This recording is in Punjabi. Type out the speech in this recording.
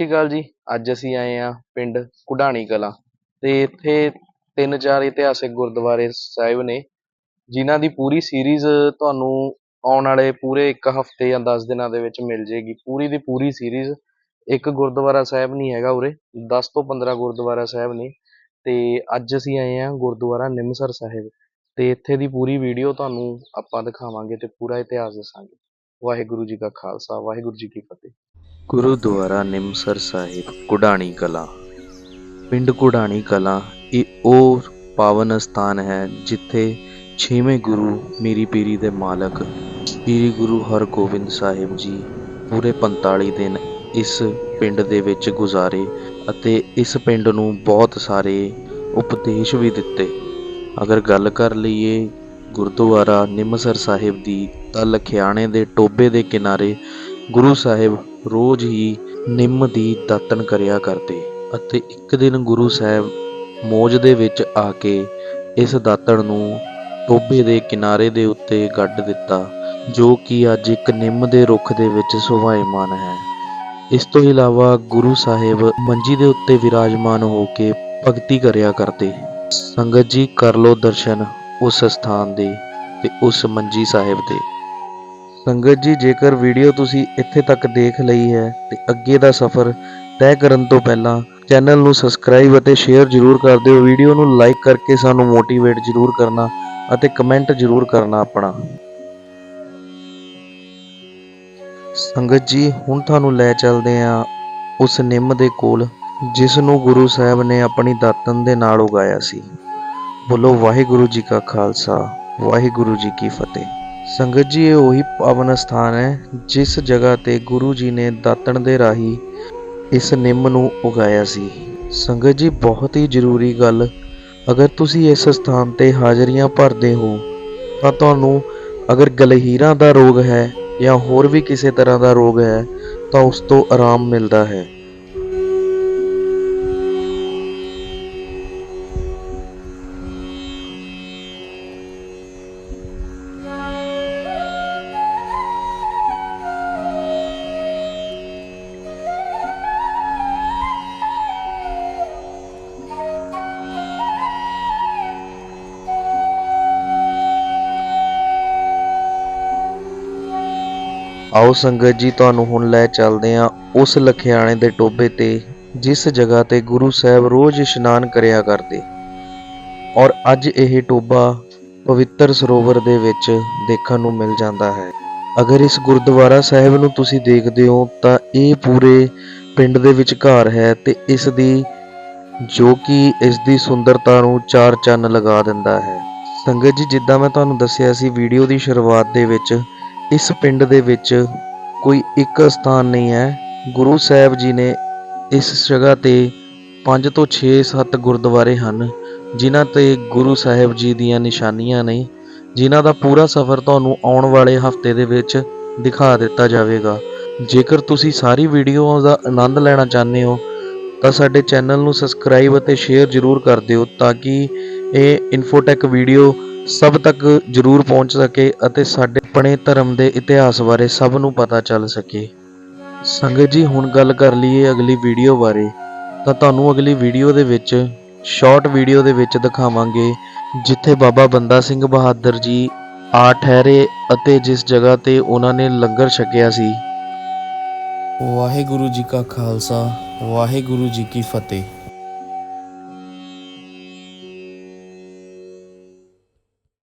ਸ਼੍ਰੀ ਅਕਾਲ ਜੀ। ਅੱਜ ਅਸੀਂ ਆਏ ਹਾਂ ਪਿੰਡ ਕੁਢਾਣੀ ਕਲਾਂ ਤੇ ਇੱਥੇ ਤਿੰਨ ਚਾਰ ਇਤਿਹਾਸਿਕ ਗੁਰਦੁਆਰੇ ਸਾਹਿਬ ਨੇ, ਜਿਨ੍ਹਾਂ ਦੀ ਪੂਰੀ ਸੀਰੀਜ਼ ਤੁਹਾਨੂੰ ਆਉਣ ਵਾਲੇ ਪੂਰੇ ਇੱਕ ਹਫ਼ਤੇ ਜਾਂ 10 ਦਿਨਾਂ ਦੇ ਵਿੱਚ ਮਿਲ ਜੇਗੀ ਪੂਰੀ ਦੀ ਪੂਰੀ ਸੀਰੀਜ਼ ਇੱਕ ਗੁਰਦੁਆਰਾ ਸਾਹਿਬ ਨਹੀਂ ਹੈਗਾ ਉਰੇ 10 ਤੋਂ 15 ਗੁਰਦੁਆਰਾ ਸਾਹਿਬ ਨੇ ਤੇ ਅੱਜ ਅਸੀਂ ਆਏ ਹਾਂ ਗੁਰਦੁਆਰਾ ਨਿਮਸਰ ਸਾਹਿਬ ਤੇ ਇੱਥੇ ਦੀ ਪੂਰੀ ਵੀਡੀਓ ਤੁਹਾਨੂੰ ਆਪਾਂ ਦਿਖਾਵਾਂਗੇ ਤੇ ਪੂਰਾ ਇਤਿਹਾਸ ਦੱਸਾਂਗੇ। ਵਾਹਿਗੁਰੂ ਜੀ ਕਾ ਖਾਲਸਾ, ਵਾਹਿਗੁਰੂ ਜੀ ਕੀ ਫਤਿਹ। ਗੁਰਦੁਆਰਾ ਨਿਮਸਰ ਸਾਹਿਬ ਕੁਢਾਣੀ ਕਲਾਂ। ਪਿੰਡ ਕੁਢਾਣੀ ਕਲਾਂ ਇਹ ਉਹ ਪਾਵਨ ਸਥਾਨ ਹੈ ਜਿੱਥੇ ਛੇਵੇਂ ਗੁਰੂ ਮੀਰੀ ਪੀਰੀ ਦੇ ਮਾਲਕ ਸ੍ਰੀ ਗੁਰੂ ਹਰਗੋਬਿੰਦ ਸਾਹਿਬ ਜੀ ਪੂਰੇ 45 ਦਿਨ ਇਸ ਪਿੰਡ ਦੇ ਵਿੱਚ ਗੁਜ਼ਾਰੇ ਅਤੇ ਇਸ ਪਿੰਡ ਨੂੰ ਬਹੁਤ ਸਾਰੇ ਉਪਦੇਸ਼ ਵੀ ਦਿੱਤੇ। ਅਗਰ ਗੱਲ ਕਰ ਲਈਏ ਗੁਰਦੁਆਰਾ ਨਿਮਸਰ ਸਾਹਿਬ ਦੀ ਤਾਂ ਲਖਿਆਣੇ ਦੇ ਟੋਬੇ ਦੇ ਕਿਨਾਰੇ ਗੁਰੂ ਸਾਹਿਬ ਰੋਜ਼ ਹੀ ਨਿੰਮ ਦੀ ਦਾਤਣ ਕਰਿਆ ਕਰਦੇ ਅਤੇ ਇੱਕ ਦਿਨ ਗੁਰੂ ਸਾਹਿਬ ਮੋਜ ਦੇ ਵਿੱਚ ਆ ਕੇ ਇਸ ਦਾਤਣ ਨੂੰ ਟੋਬੇ ਦੇ ਕਿਨਾਰੇ ਦੇ ਉੱਤੇ ਗੱਡ ਦਿੱਤਾ, ਜੋ ਕਿ ਅੱਜ ਇੱਕ ਨਿੰਮ ਦੇ ਰੁੱਖ ਦੇ ਵਿੱਚ ਸੁਭਾਇਮਾਨ ਹੈ। ਇਸ ਤੋਂ ਇਲਾਵਾ ਗੁਰੂ ਸਾਹਿਬ ਮੰਜੀ ਦੇ ਉੱਤੇ ਵਿਰਾਜਮਾਨ ਹੋ ਕੇ ਭਗਤੀ ਕਰਿਆ ਕਰਦੇ। ਸੰਗਤ ਜੀ ਕਰ ਲੋ ਦਰਸ਼ਨ ਉਸ ਸਥਾਨ ਦੇ ਤੇ ਉਸ ਮੰਜੀ ਸਾਹਿਬ ਦੇ। ਸੰਗਤ ਜੀ, ਜੇਕਰ ਵੀਡੀਓ ਤੁਸੀਂ ਇੱਥੇ ਤੱਕ ਦੇਖ ਲਈ ਹੈ ਤੇ ਅੱਗੇ ਦਾ ਸਫ਼ਰ ਤੈਅ ਕਰਨ ਤੋਂ ਪਹਿਲਾਂ ਚੈਨਲ ਨੂੰ ਸਬਸਕ੍ਰਾਈਬ ਅਤੇ ਸ਼ੇਅਰ ਜ਼ਰੂਰ ਕਰ ਦਿਓ। ਵੀਡੀਓ ਨੂੰ ਲਾਈਕ ਕਰਕੇ ਸਾਨੂੰ ਮੋਟੀਵੇਟ ਜ਼ਰੂਰ ਕਰਨਾ ਅਤੇ ਕਮੈਂਟ ਜ਼ਰੂਰ ਕਰਨਾ ਆਪਣਾ। ਸੰਗਤ ਜੀ, ਹੁਣ ਤੁਹਾਨੂੰ ਲੈ ਚੱਲਦੇ ਹਾਂ ਉਸ ਨਿੰਮ ਦੇ ਕੋਲ, ਜਿਸ ਨੂੰ ਗੁਰੂ ਸਾਹਿਬ ਨੇ ਆਪਣੀ ਦਾਤਨ ਦੇ ਨਾਲ ਉਗਾਇਆ ਸੀ। ਬੋਲੋ, ਵਾਹਿਗੁਰੂ ਜੀ ਕਾ ਖਾਲਸਾ, ਵਾਹਿਗੁਰੂ ਜੀ ਕੀ ਫਤਿਹ। ਸੰਗਤ ਜੀ, ਇਹ ਉਹੀ ਪਾਵਨ ਸਥਾਨ ਹੈ, ਜਿਸ ਜਗ੍ਹਾ ਤੇ ਗੁਰੂ ਜੀ ਨੇ ਦਾਤਣ ਦੇ ਰਾਹੀ ਇਸ ਨਿੰਮ ਨੂੰ ਉਗਾਇਆ ਸੀ। ਸੰਗਤ ਜੀ, ਬਹੁਤ ਹੀ ਜ਼ਰੂਰੀ ਗੱਲ, ਅਗਰ ਤੁਸੀਂ ਇਸ ਸਥਾਨ ਤੇ ਹਾਜ਼ਰੀਆਂ ਭਰਦੇ ਹੋ, ਤਾਂ ਤੁਹਾਨੂੰ ਅਗਰ ਗਲਹੀਰਾਂ ਦਾ ਰੋਗ ਹੈ ਜਾਂ ਹੋਰ ਵੀ ਕਿਸੇ ਤਰ੍ਹਾਂ ਦਾ ਰੋਗ ਹੈ, ਤਾਂ ਉਸ ਤੋਂ ਆਰਾਮ ਮਿਲਦਾ ਹੈ। ਆਓ ਸੰਗਤ ਜੀ, ਤੁਹਾਨੂੰ ਹੁਣ ਲੈ ਚੱਲਦੇ ਹਾਂ ਉਸ ਲਖਿਆਣੇ ਦੇ ਟੋਬੇ ਤੇ, ਜਿਸ ਜਗ੍ਹਾ ਤੇ ਗੁਰੂ ਸਾਹਿਬ ਰੋਜ਼ ਇਸ਼ਨਾਨ ਕਰਿਆ ਕਰਦੇ। ਔਰ ਅੱਜ ਇਹ ਟੋਬਾ ਪਵਿੱਤਰ ਸਰੋਵਰ ਦੇ ਵਿੱਚ ਦੇਖਣ ਨੂੰ ਮਿਲ ਜਾਂਦਾ ਹੈ। ਅਗਰ ਇਸ ਗੁਰਦੁਆਰਾ ਸਾਹਿਬ ਨੂੰ ਤੁਸੀਂ ਦੇਖਦੇ ਹੋ, ਤਾਂ ਇਹ ਪੂਰੇ ਪਿੰਡ ਦੇ ਵਿਚਕਾਰ ਹੈ ਤੇ ਇਸ ਦੀ, ਜੋ ਕਿ ਇਸ ਦੀ ਸੁੰਦਰਤਾ ਨੂੰ ਚਾਰ ਚੰਨ ਲਗਾ ਦਿੰਦਾ ਹੈ। ਸੰਗਤ ਜੀ, ਜਿੱਦਾਂ ਮੈਂ ਤੁਹਾਨੂੰ ਦੱਸਿਆ ਸੀ, ਵੀਡੀਓ ਦੀ ਸ਼ੁਰੂਆਤ ਦੇ ਵਿੱਚ ਇਸ ਪਿੰਡ ਦੇ ਵਿੱਚ ਕੋਈ ਇੱਕ ਸਥਾਨ ਨਹੀਂ ਹੈ। ਗੁਰੂ ਸਾਹਿਬ ਜੀ ਨੇ ਇਸ ਜਗ੍ਹਾ ਤੇ 5 ਤੋਂ 6 7 ਗੁਰਦੁਆਰੇ ਹਨ, ਜਿਨ੍ਹਾਂ ਤੇ ਗੁਰੂ ਸਾਹਿਬ ਜੀ ਦੀਆਂ ਨਿਸ਼ਾਨੀਆਂ ਨੇ, ਜਿਨ੍ਹਾਂ ਦਾ ਪੂਰਾ ਸਫ਼ਰ ਤੁਹਾਨੂੰ ਆਉਣ ਵਾਲੇ ਹਫ਼ਤੇ ਦੇ ਵਿੱਚ ਦਿਖਾ ਦਿੱਤਾ ਜਾਵੇਗਾ। ਜੇਕਰ ਤੁਸੀਂ ਸਾਰੀ ਵੀਡੀਓ ਦਾ ਆਨੰਦ ਲੈਣਾ ਚਾਹੁੰਦੇ ਹੋ, ਤਾਂ ਸਾਡੇ ਚੈਨਲ ਨੂੰ ਸਬਸਕ੍ਰਾਈਬ ਅਤੇ ਸ਼ੇਅਰ ਜ਼ਰੂਰ ਕਰ ਦਿਓ, ਤਾਂ ਕਿ ਇਹ ਇਨਫੋਟੈਕ ਵੀਡੀਓ ਸਭ ਤੱਕ ਜ਼ਰੂਰ ਪਹੁੰਚ ਸਕੇ ਅਤੇ ਸਾਡੇ ਆਪਣੇ ਧਰਮ ਦੇ ਇਤਿਹਾਸ ਬਾਰੇ ਸਭ ਨੂੰ ਪਤਾ ਚੱਲ ਸਕੇ। ਸੰਗਤ ਜੀ, ਹੁਣ ਗੱਲ ਕਰ ਲਈਏ ਅਗਲੀ ਵੀਡੀਓ ਬਾਰੇ, ਤਾਂ ਤੁਹਾਨੂੰ ਅਗਲੀ ਵੀਡੀਓ ਦੇ ਵਿੱਚ, ਸ਼ਾਰਟ ਵੀਡੀਓ ਦੇ ਵਿੱਚ ਦਿਖਾਵਾਂਗੇ, ਜਿੱਥੇ ਬਾਬਾ ਬੰਦਾ ਸਿੰਘ ਬਹਾਦਰ ਜੀ ਆ ਠਹਿਰੇ ਅਤੇ ਜਿਸ ਜਗ੍ਹਾ ਤੇ ਉਹਨਾਂ ਨੇ ਲੰਗਰ ਛਕਿਆ ਸੀ। ਵਾਹਿਗੁਰੂ ਜੀ ਕਾ ਖਾਲਸਾ, ਵਾਹਿਗੁਰੂ ਜੀ ਕੀ ਫਤਿਹ।